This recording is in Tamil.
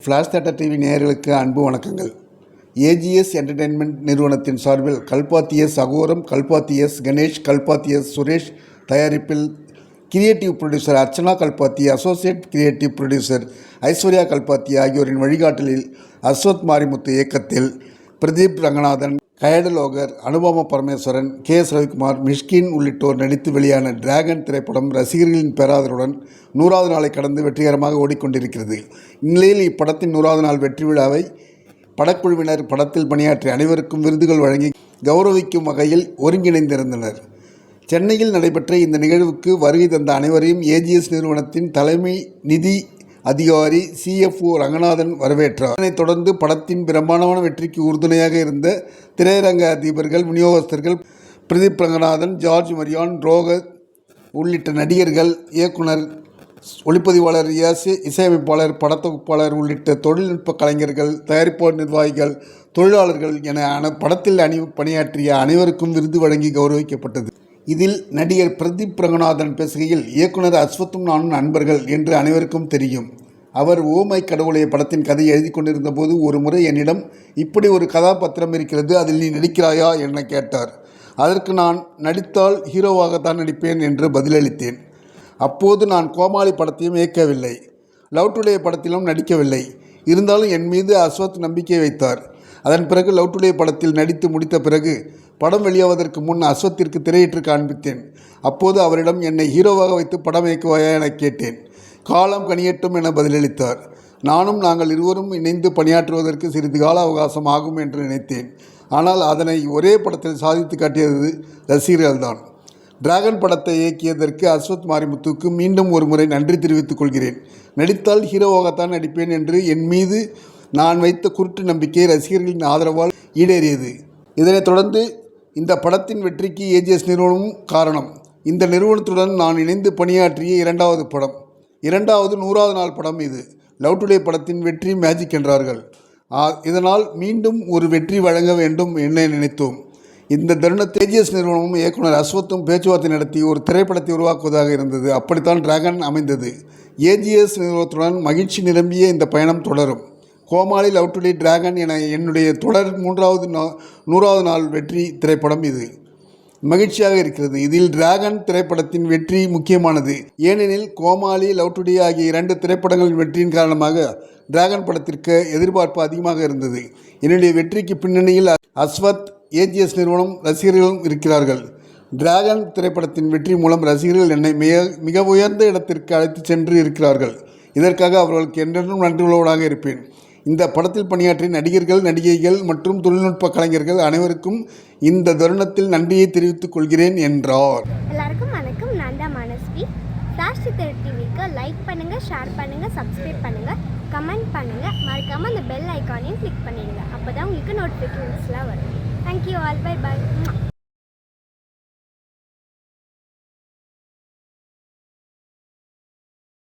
ஃப்ளாஷ் தேட்டர் டிவி நேயர்களுக்கு அன்பு வணக்கங்கள். ஏஜிஎஸ் என்டர்டெயின்மெண்ட் நிறுவனத்தின் சார்பில் கல்பாத்தியஸ் அகோரம் கல்பாத்தியஸ் கணேஷ் கல்பாத்தியஸ் சுரேஷ் தயாரிப்பில் creative producer Archana Kalpathi associate creative producer Aishwarya Kalpathi ஆகியோரின் வழிகாட்டலில் அஸ்வத் மாரிமுத்து இயக்கத்தில் பிரதீப் ரங்கநாதன் கயடலோகர் அனுபவ பரமேஸ்வரன் கே எஸ் ரவிக்குமார் மிஷ்கின் உள்ளிட்டோர் நடித்து வெளியான டிராகன் திரைப்படம் ரசிகர்களின் பேராதருடன் நூறாவது நாளை கடந்து வெற்றிகரமாக ஓடிக்கொண்டிருக்கிறது. இந்நிலையில் இப்படத்தின் நூறாவது நாள் வெற்றி விழாவை படக்குழுவினர் படத்தில் பணியாற்றிய அனைவருக்கும் விருதுகள் வழங்கி கௌரவிக்கும் வகையில் ஒருங்கிணைந்திருந்தனர். சென்னையில் நடைபெற்ற இந்த நிகழ்வுக்கு வருகை தந்த அனைவரையும் ஏஜிஎஸ் நிறுவனத்தின் தலைமை நிதி அதிகாரி சிஎஃப்ஓ ரங்கநாதன் வரவேற்றார். இதனைத் தொடர்ந்து படத்தின் பிரம்மாண்டமான வெற்றிக்கு உறுதுணையாக இருந்த திரையரங்க அதிபர்கள் விநியோகஸ்தர்கள் பிரதீப் ரங்கநாதன் ஜார்ஜ் மரியான் ரோகத் உள்ளிட்ட நடிகர்கள் இயக்குனர் ஒளிப்பதிவாளர் இயசு இசையமைப்பாளர் படத்தொகுப்பாளர் உள்ளிட்ட தொழில்நுட்ப கலைஞர்கள் தயாரிப்பாளர் நிர்வாகிகள் தொழிலாளர்கள் என அன படத்தில் அணி பணியாற்றிய அனைவருக்கும் விருது வழங்கி கௌரவிக்கப்பட்டது. இதில் நடிகர் பிரதீப் ரங்கநாதன் பேசுகையில் இயக்குனர் அஸ்வத்தும் நானும் நண்பர்கள் என்று அனைவருக்கும் தெரியும். அவர் ஓமை கடவுளைய படத்தின் கதை எழுதி கொண்டிருந்த போது ஒரு முறை என்னிடம் இப்படி ஒரு கதாபாத்திரம் இருக்கிறது அதில் நீ நடிக்கிறாயா? என கேட்டார். அதற்கு நான் நடித்தால் ஹீரோவாகத்தான் நடிப்பேன் என்று பதிலளித்தேன். அப்போது நான் கோமாளி படத்தையும் இயக்கவில்லை. லவ் டுடே படத்திலும் நடிக்கவில்லை. இருந்தாலும் என் மீது அஸ்வத் நம்பிக்கை வைத்தார். அதன் பிறகு லவ் டுடே படத்தில் நடித்து முடித்த பிறகு படம் வெளியாவதற்கு முன் அஸ்வத்திற்கு திரையிட்டு காண்பித்தேன். அப்போது அவரிடம் என்னை ஹீரோவாக வைத்து படம் இயக்குவாயா என கேட்டேன். காலம் கனியட்டும் என பதிலளித்தார். நானும் நாங்கள் இருவரும் இணைந்து பணியாற்றுவதற்கு சிறிது கால அவகாசம் ஆகும் என்று நினைத்தேன். ஆனால் அதனை ஒரே படத்தில் சாதித்து காட்டியது ரசிகர்கள்தான். டிராகன் படத்தை இயக்கியதற்கு அஸ்வத் மாரிமுத்துக்கு மீண்டும் ஒரு முறை நன்றி தெரிவித்துக் கொள்கிறேன். நடித்தால் ஹீரோவாகத்தான் நடிப்பேன் என்று என் மீது நான் வைத்த குருட்டு நம்பிக்கை ரசிகர்களின் ஆதரவால் ஈடேறியது. இதனைத் தொடர்ந்து இந்த படத்தின் வெற்றிக்கு ஏஜிஎஸ் நிறுவனமும் காரணம். இந்த நிறுவனத்துடன் நான் இணைந்து பணியாற்றிய இரண்டாவது படம். இரண்டாவது நூறாவது நாள் படம் இது. லவ் டுடே படத்தின் வெற்றி மேஜிக் என்றார்கள். இதனால் மீண்டும் ஒரு வெற்றி வழங்க வேண்டும் என நினைத்தோம். இந்த தருண தேஜஸ் நிறுவனமும் இயக்குனர் அஸ்வத்தும் பேச்சுவார்த்தை நடத்தி ஒரு திரைப்படத்தை உருவாக்குவதாக இருந்தது. அப்படித்தான் டிராகன் அமைந்தது. ஏஜிஎஸ் நிறுவனத்துடன் மகிழ்ச்சி நிரம்பிய இந்த பயணம் தொடரும். கோமாளி லவ் டுடே டிராகன் என என்னுடைய தொடர் மூன்றாவது நா- நூறாவது நாள் வெற்றி திரைப்படம் இது. மகிழ்ச்சியாக இருக்கிறது. இதில் டிராகன் திரைப்படத்தின் வெற்றி முக்கியமானது. ஏனெனில் கோமாளி லவ் டுடே ஆகிய இரண்டு திரைப்படங்களின் வெற்றியின் காரணமாக டிராகன் படத்திற்கு எதிர்பார்ப்பு அதிகமாக இருந்தது. என்னுடைய வெற்றிக்கு பின்னணியில் அஸ்வத் ஏஜிஎஸ் நிறுவனம் ரசிகர்களும் இருக்கிறார்கள். டிராகன் திரைப்படத்தின் வெற்றி மூலம் ரசிகர்கள் என்னை மிக மிக உயர்ந்த இடத்திற்கு அழைத்து சென்று இருக்கிறார்கள். இதற்காக அவர்களுக்கு என்றென்றும் நன்றியுள்ளவனாக இருப்பேன். இந்த படத்தில் பணியாற்றிய நடிகர்கள் நடிகைகள் மற்றும் தொழில்நுட்ப கலைஞர்கள் அனைவருக்கும் இந்த தருணத்தில் நன்றியை தெரிவித்துக் கொள்கிறேன் என்றார். எல்லாருக்கும் வணக்கம். நான் தான் மனஸ்வி. ஃப்ளாஷ் சித்தர் டிவிக்கு லைக் பண்ணுங்கள் ஷேர் பண்ணுங்கள் சப்ஸ்கிரைப் பண்ணுங்கள் கமெண்ட் பண்ணுங்கள் மறக்காமல் அந்த பெல் ஐக்கானையும் கிளிக் பண்ணிடுங்க. அப்போ தான் உங்களுக்கு நோட்டிஃபிகேஷன்ஸ்லாம் வரும். Thank you all by by